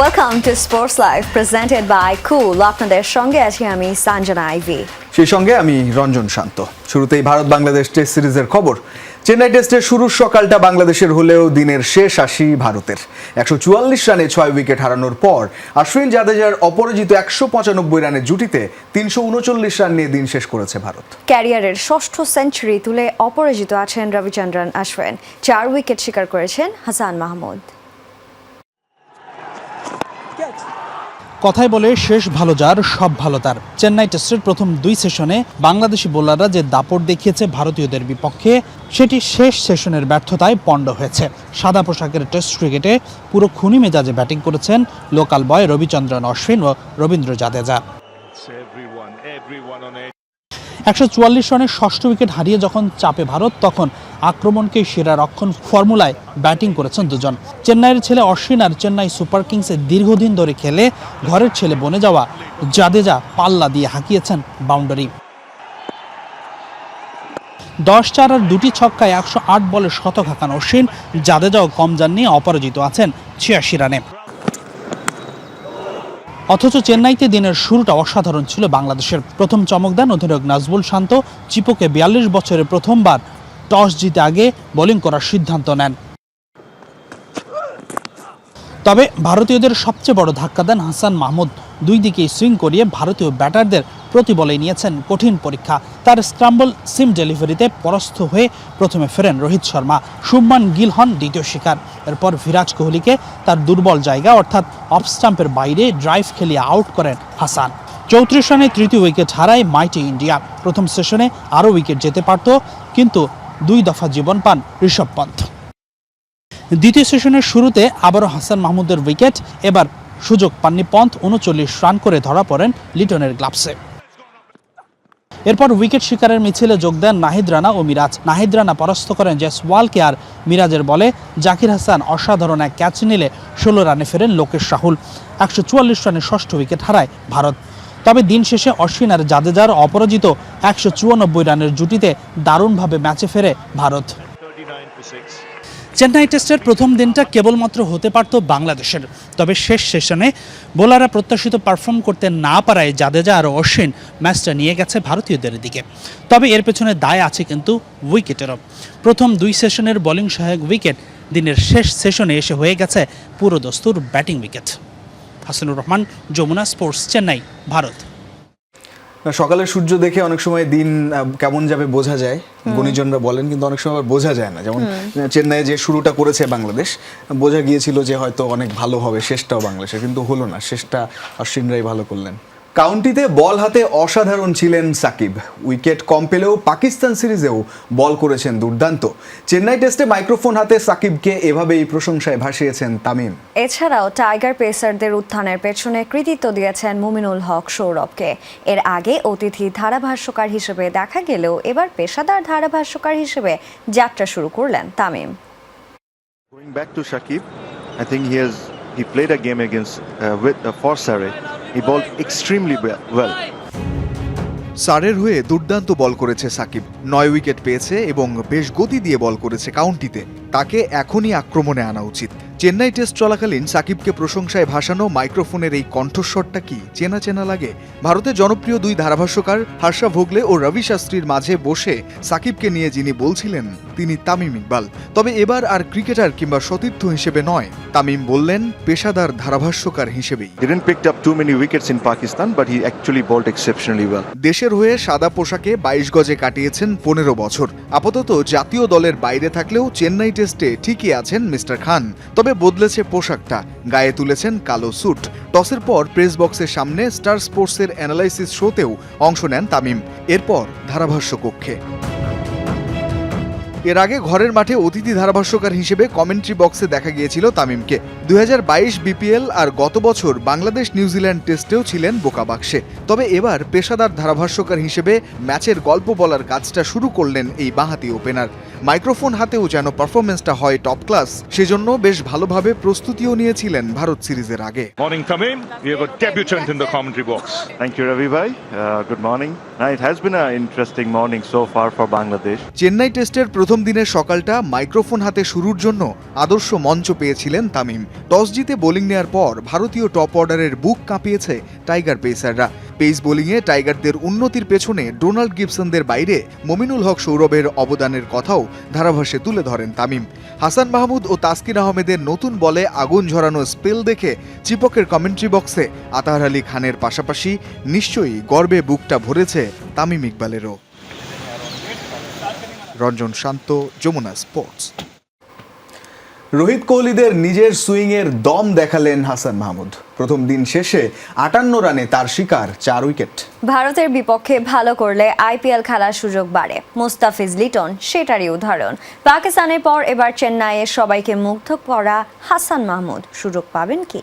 Welcome to sports live presented by cool আপনাদের সঙ্গে আছি আমি সাঞ্জনা আইভি। সেই সঙ্গে আমি রঞ্জন শান্ত। শুরুতেই ভারত বাংলাদেশ টেস্ট সিরিজের খবর। চেন্নাই টেস্টের শুরুর সকালটা বাংলাদেশের হলেও দিনের শেষ আসি ভারতের। একশো চুয়াল্লিশ রানে ছয় উইকেট হারানোর পর আশ্বিন জাদেজার অপরাজিত একশো পঁচানব্বই রানের জুটিতে তিনশো উনচল্লিশ রান নিয়ে দিন শেষ করেছে ভারত। ক্যারিয়ারের ষষ্ঠ সেঞ্চুরি তুলে অপরাজিত আছেন রবিচন্দ্রন অশ্বিন চার উইকেট শিকার করেছেন হাসান মাহমুদ। কথায় বলে শেষ ভালো যার সব ভালো তার চেন্নাই টেস্টের প্রথম দুই সেশনে বাংলাদেশি বোলাররা যে দাপট দেখিয়েছে ভারতীয়দের বিপক্ষে সেটি শেষ সেশনের ব্যর্থতায় পণ্ড হয়েছে সাদা পোশাকের টেস্ট ক্রিকেটে পুরো খুনি মেজাজে ব্যাটিং করেছেন লোকাল বয় রবিচন্দ্রন অশ্বিন ও রবীন্দ্র জাদেজা. একশো চুয়াল্লিশ রানের ষষ্ঠ উইকেট হারিয়ে যখন চাপে ভারত তখন আক্রমণকে সেরা রক্ষণ ফর্মুলায় ব্যাটিং করেছেন দুজন। চেন্নাইয়ের ছেলে অশ্বিন আর চেন্নাই সুপার কিংসে দীর্ঘদিন ধরে খেলে ঘরের ছেলে বনে যাওয়া জাদেজা পাল্লা দিয়ে হাঁকিয়েছেন বাউন্ডারি। দশ চার আর দুটি ছক্কায় একশো আট বলে শতক হাঁকান অশ্বিন। জাদেজাও কম যান নিয়ে অপরাজিত আছেন ছিয়াশি রানে। অথচ চেন্নাইতে দিনের শুরুটা অসাধারণ ছিল বাংলাদেশের। প্রথম চমক দেন অধিনায়ক নাজবুল শান্ত। চিপোকে বিয়াল্লিশ বছরে প্রথমবার টস জিতে আগে বোলিং করার সিদ্ধান্ত নেন। তবে ভারতীয়দের সবচেয়ে বড় ধাক্কা দেন হাসান মাহমুদ। দুই দিকেই সুইং করিয়ে ভারতীয় ব্যাটারদের প্রতি বলে নিয়েছেন কঠিন পরীক্ষা। তার স্ক্রাম্বল সিম ডেলিভারিতে পরাস্ত হয়ে প্রথমে ফেরেন রোহিত শর্মা। শুভমান গিল হন দ্বিতীয় শিকার। এরপর বিরাট কোহলিকে তার দুর্বল জায়গা অর্থাৎ অফ স্টাম্পের বাইরে ড্রাইভ খেলিয়ে আউট করেন হাসান। চৌত্রিশ রানে তৃতীয় উইকেট হারায় মাইটি ইন্ডিয়া। প্রথম সেশনে আরও উইকেট যেতে পারত, কিন্তু দুই দফা জীবন পান ঋষভ পন্থ। দ্বিতীয় সেশনের শুরুতে আবারও হাসান মাহমুদের উইকেট, এবার সুযোগ পাননি পন্থ, উনচল্লিশ রান করে ধরা পড়েন লিটনের গ্লাভসে। এরপর উইকেট শিকারের মিছিলে যোগ দেন নাহিদ রানা ও মিরাজ। নাহিদ রানা পরাস্ত করেন জেসওয়ালকে আর মিরাজের বলে জাকির হাসান অসাধারণ এক ক্যাচ নিলে ষোলো রানে ফেরেন লোকেশ রাহুল। একশো চুয়াল্লিশ রানে ষষ্ঠ উইকেট হারায় ভারত। তবে দিন শেষে অশ্বিন আর জাদেজার অপরাজিত একশো চুয়ানব্বই রানের জুটিতে দারুণভাবে ম্যাচে ফেরে ভারত। 39 for 6. চেন্নাই টেস্টের প্রথম দিনটা কেবলমাত্র হতে পারত বাংলাদেশের। তবে শেষ সেশনে বোলাররা প্রত্যাশিত পারফর্ম করতে না পারায় জাদেজা আর অশ্বিন ম্যাচটা নিয়ে গেছে ভারতীয়দের দিকে। তবে এর পেছনে দায় আছে কিন্তু উইকেটেরও। প্রথম দুই সেশনের বোলিং সহায়ক উইকেট দিনের শেষ সেশনে এসে হয়ে গেছে পুরো দস্তুর batting wicket. Hasanur Rahman Jamuna sports Chennai Bharat. সকালে সকালের সূর্য দেখে অনেক সময় দিন কেমন যাবে বোঝা যায়। গুণীজনরা বলেন কিন্তু অনেক সময় আবার বোঝা যায় না। যেমন চেন্নাইয়ে যে শুরুটা করেছে বাংলাদেশ বোঝা গিয়েছিল যে হয়তো অনেক ভালো হবে শেষটাও বাংলাদেশে কিন্তু হলো না। শেষটা অশ্বিনরাই ভালো করলেন। কাউন্টিতে বল হাতে অসাধারণ ছিলেন সাকিব। উইকেট কম পেলেও পাকিস্তান সিরিজেও বল করেছেন দুর্দান্ত। চেন্নাই টেস্টে মাইক্রোফোন হাতে সাকিবকে এভাবেই প্রশংসায় ভাসিয়েছেন তামিম। এছাড়াও টাইগার পেসারদের উত্থানের পেছনে কৃতিত্ব দিয়েছেন মুমিনুল হক সৌরভকে। এর আগে অতিথি ধারাভাষ্যকার হিসেবে দেখা গেলেও এবার পেশাদার ধারাভাষ্যকার হিসেবে যাত্রা শুরু করলেন Tamim. Going back to Shakib, I think he has he played a game against uh, with uh, for. He bowled extremely. সারের হয়ে দুর্দান্ত বল করেছে সাকিব। নয় উইকেট পেয়েছে এবং বেশ গতি দিয়ে বল করেছে কাউন্টিতে। তাকে এখনই আক্রমণে আনা উচিত। চেন্নাই টেস্ট চলাকালীন সাকিবকে প্রশংসায় ভাসানো মাইক্রোফোনের এই কণ্ঠস্বরটা কি? চেনা চেনা লাগে। ভারতের জনপ্রিয় দুই ধারাভাষ্যকার হার্ষা ভোগলে ও রবি শাস্ত্রীর মাঝে বসে সাকিবকে নিয়ে যিনি বলছিলেন তিনি তামিম ইকবাল। তবে এবার আর ক্রিকেটার কিংবা সতীর্থ হিসেবে নয়। তামিম বললেন পেশাদার ধারাভাষ্যকার হিসেবেই. দেশের হয়ে সাদা পোশাকে বাইশ গজে কাটিয়েছেন পনেরো বছর। আপাতত জাতীয় দলের বাইরে থাকলেও চেন্নাই টেস্টে ঠিকই আছেন মিস্টার খান। তবে বদলেছে পোশাকটা? গায়ে তুলেছেন কালো স্যুট। টসের পর প্রেস বক্সের সামনে স্টার স্পোর্টসের অ্যানালাইসিস শোতেও অংশ নেন তামিম। এরপর ধারাভাষ্য কক্ষে। এর আগে ঘরের মাঠে অতিথি ধারাভাষ্যকার হিসেবে কমেন্ট্রি বক্সে দেখা গিয়েছিল তামিমকে। দুই হাজার বাইশ বিপিএল আর গত বছর বাংলাদেশ নিউজিল্যান্ড টেস্টেও ছিলেন বোকা বাক্সে। তবে এবার পেশাদার ধারাভাষ্যকার হিসেবে ম্যাচের গল্প বলার কাজটা শুরু করলেন এই বাঁহাতি ওপেনার। মাইক্রোফোন হাতেও যেন পারফরমেন্সটা হয় টপ ক্লাস সেজন্য বেশ ভালোভাবে প্রস্তুতিও নিয়েছিলেন ভারত সিরিজের আগে have a debutant in the commentary box. Thank you, Ravi bhai. Uh, good morning. Uh, it has been an interesting morning so far for Bangladesh. Chennai টেস্টের প্রথম দিনের সকালটা মাইক্রোফোন হাতে শুরুর জন্য আদর্শ মঞ্চ পেয়েছিলেন তামিম টস জিতে বোলিং নেয়ার পর ভারতীয় টপ অর্ডারের বুক কাঁপিয়েছে টাইগার পেসাররা পেস বোলিংয়ে টাইগারদের উন্নতির পেছনে ডোনাল্ড গিবসনদের বাইরে মমিনুল হক সৌরভের অবদানের কথাও ধারাভাষ্যে তুলে ধরেন তামিম। হাসান মাহমুদ ও তাসকিন আহমেদের নতুন বলে আগুন ঝরানো স্পেল দেখে চিপকের কমেন্ট্রি বক্সে আতাহার আলী খানের পাশাপাশি নিশ্চয়ই গর্বে বুকটা ভরেছে তামিম ইকবালেরও। রঞ্জন শান্ত, যমুনা স্পোর্টস। রোহিত কোহলিদের নিজের সুইংয়ের দম দেখালেন হাসান মাহমুদ। প্রথম দিন শেষে আটান্ন রানে তার শিকার চার উইকেট। ভারতের বিপক্ষে ভালো করলে আইপিএল খেলার সুযোগ বাড়ে। মুস্তাফিজ লিটন সেটারই উদাহরণ। পাকিস্তানের পর এবার চেন্নাইয়ে সবাইকে মুগ্ধ করা হাসান মাহমুদ। সুযোগ পাবেন কি?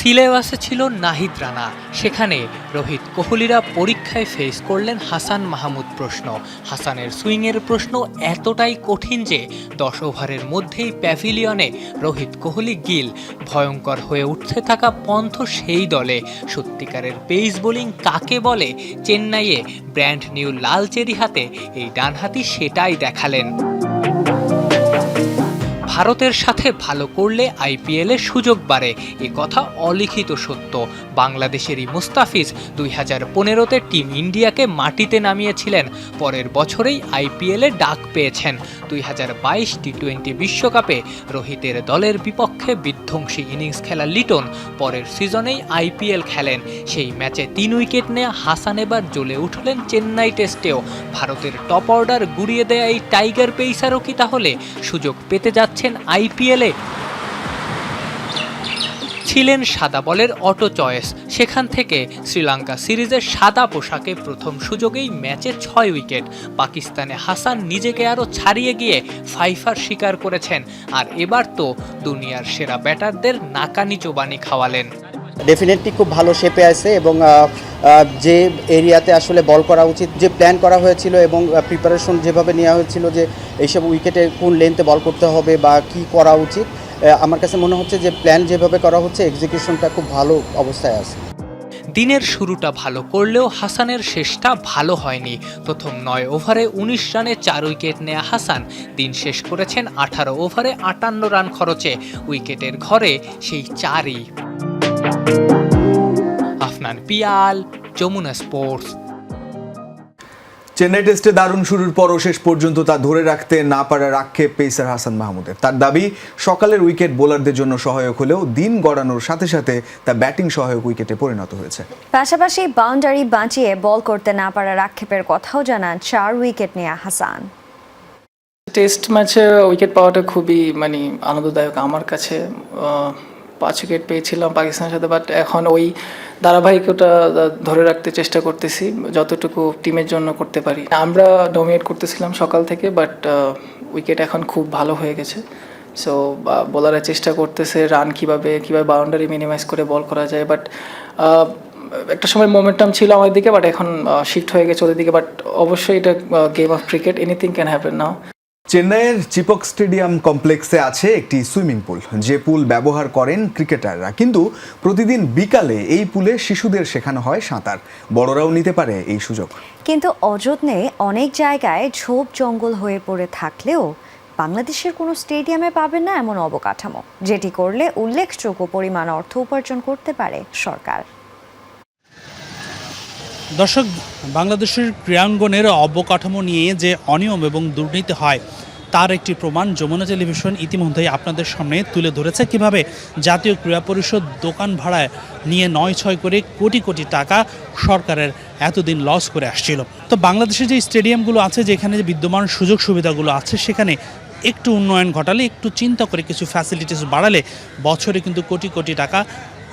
সিলেবাসে ছিল নাহিদ রানা। সেখানে রোহিত কোহলিরা পরীক্ষায় ফেস করলেন হাসান মাহমুদ প্রশ্ন। হাসানের সুইংয়ের প্রশ্ন এতটাই কঠিন যে দশ ওভারের মধ্যেই প্যাভিলিয়নে রোহিত কোহলি গিল। ভয়ঙ্কর হয়ে উঠতে থাকা পন্থ সেই দলে। সত্যিকারের পেস বোলিং কাকে বলে চেন্নাইয়ে ব্র্যান্ড নিউ লাল চেরি হাতে এই ডানহাতি সেটাই দেখালেন। ভারতের সাথে ভালো করলে আইপিএলে সুযোগ বাড়ে। এ কথা অলিখিত সত্য। বাংলাদেশেরই মুস্তাফিজ দুই হাজার পনেরোতে টিম ইন্ডিয়াকে মাটিতে নামিয়েছিলেন। পরের বছরেই আইপিএলে ডাক পেয়েছেন। দুই হাজার বাইশ টি টোয়েন্টি বিশ্বকাপে রোহিতের দলের বিপক্ষে বিধ্বংসী ইনিংস খেলা লিটন পরের সিজনেই আইপিএল খেলেন। সেই ম্যাচে তিন উইকেট নেয়া হাসান এবার জ্বলে উঠলেন চেন্নাই টেস্টেও। ভারতের টপ অর্ডার গুড়িয়ে দেয়া এই টাইগার পেসারও কি তাহলে সুযোগ পেতে যাচ্ছেন আইপিএলে। ছিলেন সাদা বলের অটো চয়েস। সেখান থেকে শ্রীলঙ্কা সিরিজের সাদা পোশাকে প্রথম সুযোগেই ম্যাচে ছয় উইকেট। পাকিস্তানে হাসান নিজেকে আরও ছাড়িয়ে গিয়ে ফাইফার শিকার করেছেন। আর এবার তো দুনিয়ার সেরা ব্যাটারদের নাকানি চোবানি খাওয়ালেন। ডেফিনেটলি খুব ভালো শেপে আছে এবং যে এরিয়াতে আসলে বল করা উচিত, যে প্ল্যান করা হয়েছিল এবং প্রিপারেশন যেভাবে নেওয়া হয়েছিল যে এইসব উইকেটে কোন লেন্থে বল করতে হবে বা কি করা উচিত আমার কাছে মনে হচ্ছে যে প্ল্যান যেভাবে করা হচ্ছে এক্সিকিউশনটা খুব ভালো অবস্থায় আছে। দিনের শুরুটা ভালো করলেও হাসানের শেষটা ভালো হয়নি। প্রথম নয় ওভারে উনিশ রানে চার উইকেট নেয়া হাসান, দিন শেষ করেছেন আঠারো ওভারে আটান্ন রান খরচে, উইকেটের ঘরে সেই চারই। আফনান পিয়াল যমুনা স্পোর্টস। চেন্নাই টেস্টে দারুণ শুরুর পরও শেষ পর্যন্ত তা ধরে রাখতে না পারার আক্ষেপ পেসার হাসান মাহমুদের। তার দাবি সকালের উইকেট বোলারদের জন্য সহায়ক হলেও দিন গড়ানোর সাথে সাথে তা ব্যাটিং সহায়ক উইকেটে পরিণত হয়েছে। পাশাপাশি বাউন্ডারি বাঁচিয়ে বল করতে না পারার আক্ষেপের কথাও জানান চার উইকেট নেয়া হাসান। টেস্ট ম্যাচে উইকেট পাওয়াটা খুবই মানে আনন্দদায়ক আমার কাছে। আহ, পাঁচ উইকেট পেয়েছিলাম পাকিস্তানের সাথে বাট এখন ওই ধারাবাহিকতা ধরে রাখতে চেষ্টা করতেছি, যতটুকু টিমের জন্য করতে পারি। আমরা ডমিনেট করতেছিলাম সকাল থেকে বাট উইকেট এখন খুব ভালো হয়ে গেছে। সো বোলাররা চেষ্টা করতেছে রান কীভাবে কীভাবে বাউন্ডারি মিনিমাইজ করে বল করা যায় বাট একটা সময় মোমেন্টাম ছিল আমার দিকে বাট এখন শিফট হয়ে গেছে ওদের দিকে বাট অবশ্যই এটা game of cricket anything can happen now চেন্নাইয়ের চিপক স্টেডিয়াম কমপ্লেক্সে আছে একটি সুইমিং পুল, যে পুল ব্যবহার করেন ক্রিকেটাররা। কিন্তু প্রতিদিন বিকালে এই পুলে শিশুদের শেখানো হয় সাঁতার। বড়রাও নিতে পারে এই সুযোগ। কিন্তু অযত্নে অনেক জায়গায় ঝোপ জঙ্গল হয়ে পড়ে থাকলেও বাংলাদেশের কোনো স্টেডিয়ামে পাবেন না এমন অবকাঠামো, যেটি করলে উল্লেখযোগ্য পরিমাণ অর্থ উপার্জন করতে পারে সরকার। দর্শক, বাংলাদেশের ক্রীড়াঙ্গনের অবকাঠামো নিয়ে যে অনিয়ম এবং দুর্নীতি হয়, তার একটি প্রমাণ যমুনা টেলিভিশন ইতিমধ্যেই আপনাদের সামনে তুলে ধরেছে। কীভাবে জাতীয় ক্রীড়া পরিষদ দোকান ভাড়ায় নিয়ে নয় ছয় করে কোটি কোটি টাকা সরকারের এতদিন লস করে আসছিল। তো বাংলাদেশে যে স্টেডিয়ামগুলো আছে, যেখানে যে বিদ্যমান সুযোগ সুবিধাগুলো আছে, সেখানে একটু উন্নয়ন ঘটালে, একটু চিন্তা করে কিছু ফ্যাসিলিটিস বাড়ালে বছরে কিন্তু কোটি কোটি টাকা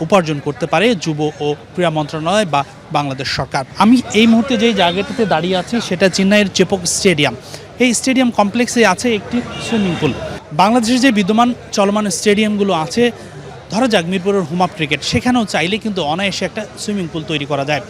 উপার্জন করতে পারে যুব ও ক্রীড়া মন্ত্রণালয় বা বাংলাদেশ সরকার। আমি এই মুহূর্তে যেই জায়গাটিতে দাঁড়িয়ে আছি, সেটা চেন্নাইয়ের চেপক স্টেডিয়াম। এই স্টেডিয়াম কমপ্লেক্সে আছে একটি সুইমিং পুল। বাংলাদেশের যে বিদ্যমান চলমান স্টেডিয়ামগুলো আছে, ধরা যাক মিরপুরের হুমাপ ক্রিকেট, সেখানেও চাইলে কিন্তু অনায়াসে একটা সুইমিং পুল তৈরি করা যায়।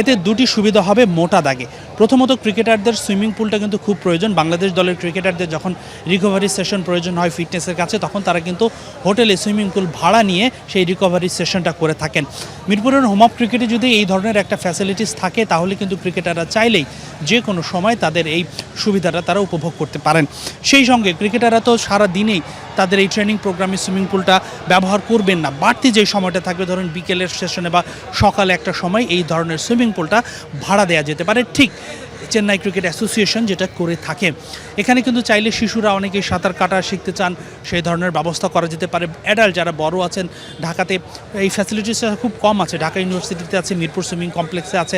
এতে দুটি সুবিধা হবে মোটা দাগে। প্রথমত ক্রিকেটারদের সুইমিং পুলটা কিন্তু খুব প্রয়োজন। বাংলাদেশ দলের ক্রিকেটারদের যখন রিকভারি সেশন প্রয়োজন হয় ফিটনেসের কাছে, তখন তারা কিন্তু হোটেলে সুইমিং পুল ভাড়া নিয়ে সেই রিকভারি সেশনটা করে থাকেন। মিরপুরের হোম অফ ক্রিকেটে যদি এই ধরনের একটা ফ্যাসিলিটিস থাকে, তাহলে কিন্তু ক্রিকেটাররা চাইলেই যে কোনো সময় তাদের এই সুবিধাটা তারা উপভোগ করতে পারেন। সেই সঙ্গে ক্রিকেটাররা তো সারা দিনেই তাদের এই ট্রেনিং প্রোগ্রামে সুইমিং পুলটা ব্যবহার করবেন না। বাড়তি যে সময়টা থাকবে, ধরুন বিকেলের সেশনে বা সকালে একটা সময় এই ধরনের সুইমিং পুলটা ভাড়া দেওয়া যেতে পারে। ঠিক চেন্নাই ক্রিকেট অ্যাসোসিয়েশন যেটা করে থাকে। এখানে কিন্তু চাইলে শিশুরা অনেকেই সাঁতার কাটা শিখতে চান, সেই ধরনের ব্যবস্থা করা যেতে পারে। অ্যাডাল্ট যারা বড় আছেন, ঢাকাতে এই ফ্যাসিলিটিসটা খুব কম আছে। ঢাকা ইউনিভার্সিটিতে আছে, মিরপুর সুইমিং কমপ্লেক্সে আছে।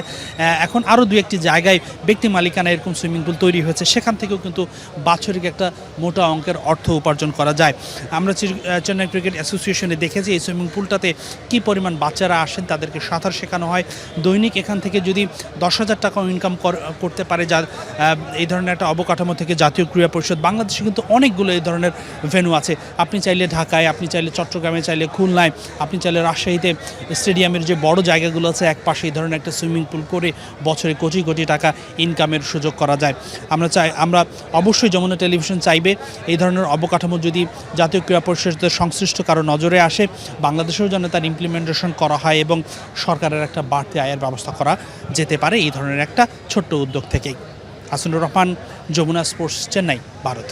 এখন আরও দু একটি জায়গায় ব্যক্তি মালিকানা এরকম সুইমিং পুল তৈরি হয়েছে। সেখান থেকেও কিন্তু বাৎসরিক একটা মোটা অঙ্কের অর্থ উপার্জন করা যায়। আমরা চেন্নাই ক্রিকেট অ্যাসোসিয়েশনে দেখেছি এই সুইমিং পুলটাতে কি পরিমাণ বাচ্চারা আসেন, তাদেরকে সাঁতার শেখানো হয়। দৈনিক এখান থেকে যদি দশ হাজার টাকাও ইনকাম করতে পারে যা এই ধরনের একটা অবকাঠামো থেকে জাতীয় ক্রীড়া পরিষদ। বাংলাদেশে কিন্তু অনেকগুলো এই ধরনের ভেন্যু আছে। আপনি চাইলে ঢাকায়, আপনি চাইলে চট্টগ্রামে, চাইলে খুলনায়, আপনি চাইলে রাজশাহীতে স্টেডিয়ামের যে বড় জায়গাগুলো আছে, এক পাশে এই ধরনের একটা সুইমিং পুল করে বছরে কোটি কোটি টাকা ইনকামের সুযোগ করা যায়। আমরা চাই, আমরা অবশ্যই যমুনা টেলিভিশন চাইবে এই ধরনের অবকাঠামো যদি জাতীয় ক্রীড়া পরিষদের সংশ্লিষ্ট কারও নজরে আসে, বাংলাদেশেও যেন তার ইমপ্লিমেন্টেশন করা হয় এবং সরকারের একটা বাড়তি আয়ের ব্যবস্থা করা যেতে পারে, এই ধরনের একটা ছোট্ট উদ্যোগ থেকেই। হাসিনুর রহমান যমুনা স্পোর্টস চেন্নাই ভারত।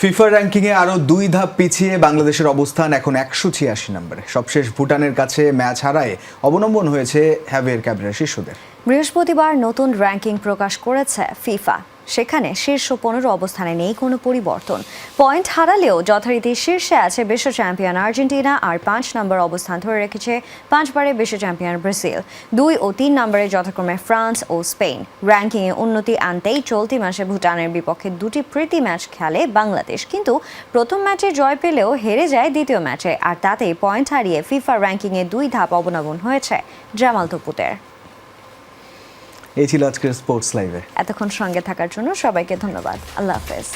ফিফা র্যাঙ্কিংয়ে আরও দুই ধাপ পিছিয়ে বাংলাদেশের অবস্থান এখন একশো ছিয়াশি নম্বরে। সবশেষ ভুটানের কাছে ম্যাচ হারায় অবলম্বন হয়েছে হ্যাভিয়ার ক্যাবরা শিশুদের। বৃহস্পতিবার নতুন র্যাঙ্কিং প্রকাশ করেছে ফিফা। সেখানে শীর্ষ পনেরো অবস্থানে নেই কোনো পরিবর্তন। পয়েন্ট হারালেও যথারীতি শীর্ষে আছে বিশ্ব চ্যাম্পিয়ন আর্জেন্টিনা আর পাঁচ নম্বর অবস্থান ধরে রেখেছে পাঁচবারে বিশ্ব চ্যাম্পিয়ন ব্রাজিল। দুই ও তিন নম্বরে যথাক্রমে ফ্রান্স ও স্পেন। র্যাঙ্কিংয়ে উন্নতি আনতেই চলতি মাসে ভুটানের বিপক্ষে দুটি প্রীতি ম্যাচ খেলে বাংলাদেশ। কিন্তু প্রথম ম্যাচে জয় পেলেও হেরে যায় দ্বিতীয় ম্যাচে। আর তাতেই পয়েন্ট হারিয়ে ফিফা র্যাঙ্কিংয়ে দুই ধাপ অবনমন হয়েছে জামাল তপুতের। এই ছিল আজকের স্পোর্টস লাইভে এতক্ষণ সঙ্গে থাকার জন্য সবাইকে ধন্যবাদ। আল্লাহ হাফেজ।